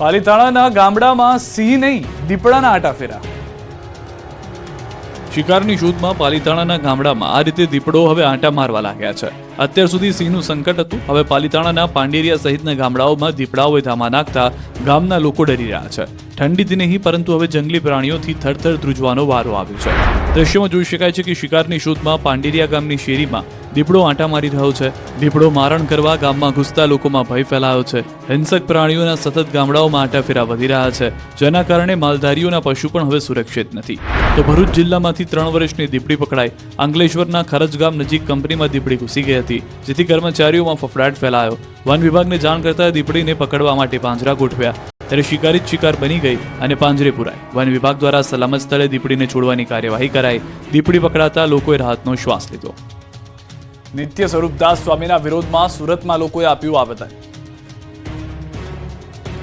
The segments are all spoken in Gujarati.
પાલીતાણાના ગામડામાં સિંહ નહીં, દીપડાના આટા ફેરા. શિકારની શોધમાં પાલીતાણાના ગામડામાં આ રીતે દીપડો હવે આંટા મારવા લાગ્યા છે. અત્યાર સુધી સિંહનું સંકટ હતું. હવે પાલીતાણાના પાંડેરિયા સહિતના ગામડાઓમાં દીપડાઓએ ધામા નાખતા ગામના લોકો ડરી રહ્યા છે. ઠંડીથી નહીં, પરંતુ હવે જંગલી પ્રાણીઓથી થરથર ધ્રુજવાનો વારો આવ્યો છે. દ્રશ્યમાં જોઈ શકાય છે કે શિકારની શોધમાં પાંડેરિયા ગામની શેરીમાં દીપડો આંટા મારી રહ્યો છે. દીપડો મારણ કરવા ગામમાં ઘૂસતા લોકોમાં ભય ફેલાયો છે. હિંસક પ્રાણીઓના સતત ગામડાઓમાં આંટાફેરા વધી રહ્યા છે. જેના કારણે માલધારીઓના પશુ પણ હવે સુરક્ષિત નથી. તો ભરૂચ જિલ્લામાંથી ત્રણ વર્ષની દીપડી પકડાઈ. અંકલેશ્વરના ખરજ ગામ નજીક કંપનીમાં દીપડી ઘૂસી ગઈ હતી, જેથી કર્મચારીઓમાં ફફડાટ ફેલાયો. વન વિભાગને જાણ કરતા દીપડીને પકડવા માટે પાંજરા ગોઠવ્યા. ત્યારે શિકારી જ શિકાર બની ગઈ અને પાંજરે પુરાઈ વન વિભાગ દ્વારા સલામત સ્થળે દીપડીને છોડવાની કાર્યવાહી કરાઈ. દીપડી પકડાતા લોકોએ રાહતનો શ્વાસ લીધો. નિત્ય સ્વરૂપદાસ સ્વામીના વિરોધમાં સુરતમાં લોકોએ આપ્યું આવેદન.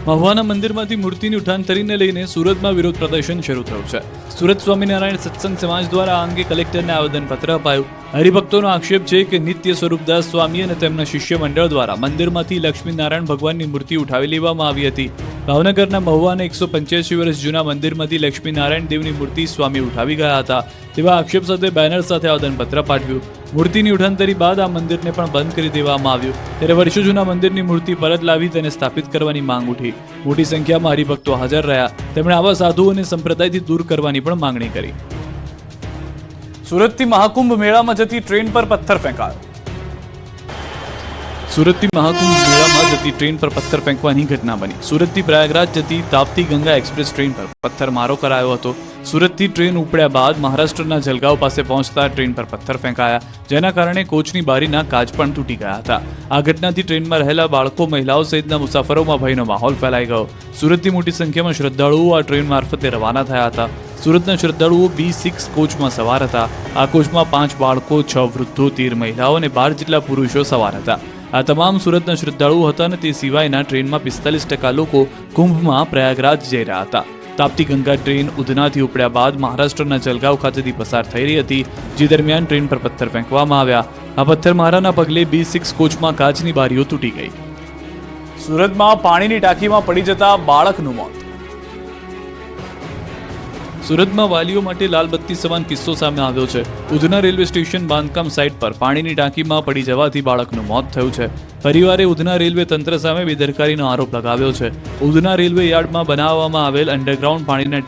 મહુવાના મંદિરમાંથી મૂર્તિની ઉઠાંતરીને લઈને સુરતમાં વિરોધ પ્રદર્શન શરૂ થયું છે. સુરત સ્વામિનારાયણ સત્સંગ સમાજ દ્વારા આ અંગે કલેક્ટરને આવેદનપત્ર અપાયું. હરિભક્તોનો આક્ષેપ છે કે નિત્ય સ્વરૂપદાસ સ્વામી અને તેમના શિષ્ય મંડળ દ્વારા મંદિરમાંથી લક્ષ્મીનારાયણ ભગવાનની મૂર્તિ ઉઠાવી લેવામાં આવી હતી. ભાવનગરના મહુવાના એકસો પંચ્યાસી વર્ષ જૂના મંદિરમાંથી લક્ષ્મીનારાયણ દેવની મૂર્તિ સ્વામી ઉઠાવી ગયા હતા. તેવા આક્ષેપ સાથે બેનર સાથે આવેદનપત્ર પાઠવ્યું. મૂર્તિની ઉઠાંતરી બાદ આ મંદિરને પણ બંધ કરી દેવામાં આવ્યું. ત્યારે વર્ષો જૂના મંદિરની મૂર્તિ પરત લાવી તેને સ્થાપિત કરવાની માંગ ઉઠી. મોટી સંખ્યામાં હરિભક્તો હાજર રહ્યા. તેમણે આવા સાધુઓને સંપ્રદાયથી દૂર કરવાની પણ માંગણી કરી. સુરતથી મહાકુંભ મેળામાં જતી ટ્રેન પર પથ્થર ફેંકાયો. સુરતથી મહાકુંભ મેળામાં જતી ટ્રેન પર પથ્થર ફેંકવાની ઘટના બની. સુરતથી પ્રયાગરાજ જતી તાપ્તી ગંગા એક્સપ્રેસ ટ્રેન પર પથ્થરમારો કરાયો હતો. સુરતથી ટ્રેન ઉપડ્યા બાદ મહારાષ્ટ્રના જલગાંવ પાસે પહોંચતા ટ્રેન પર પથ્થર ફેંકાયા, જેના કારણે કોચની બારીના કાચ પણ તૂટી ગયા હતા. આ ઘટનાથી ટ્રેનમાં રહેલા બાળકો, મહિલાઓ સહિતના મુસાફરોમાં ભયનો માહોલ ફેલાઈ ગયો. સુરતથી મોટી સંખ્યામાં શ્રદ્ધાળુઓ આ ટ્રેન મારફતે રવાના થયા હતા. સુરતના શ્રદ્ધાળુઓ બી સિક્સ કોચમાં સવાર હતા. આ કોચમાં પાંચ બાળકો, છ વૃદ્ધો, તેર મહિલાઓ અને બાર જેટલા પુરુષો સવાર હતા. આ તમામ સુરતના શ્રદ્ધાળુઓ હતા અને તે સિવાયના ટ્રેનમાં પિસ્તાલીસ ટકા લોકો કુંભમાં પ્રયાગરાજ જઈ રહ્યા હતા. તાપ્તી ગંગા ટ્રેન ઉધનાથી ઉપડ્યા બાદ મહારાષ્ટ્રના જલગાંવ ખાતેથી પસાર થઈ રહી હતી, જે દરમિયાન ટ્રેન પર પથ્થર ફેંકવામાં આવ્યા. આ પથ્થરમારાના પગલે બી સિક્સ કોચમાં કાચની બારીઓ તૂટી ગઈ. સુરતમાં પાણીની ટાંકીમાં પડી જતા બાળકનું મોત. સુરતમાં વાલીઓ માટે લાલબત્તી સમાન કિસ્સો સામે આવ્યો છે. ઉધના રેલવે સ્ટેશન બાંધકામ સાઇટ પર પાણીની ટાંકીમાં પડી જવાથી બાળકનું મોત થયું છે. પરિવારે ઉધના રેલવે તંત્ર સામે બેદરકારીનો આરોપ લગાવ્યો છે. ઉધના રેલવે યાર્ડમાં બનાવવામાં આવેલ અંડરગ્રાઉન્ડ પાણીના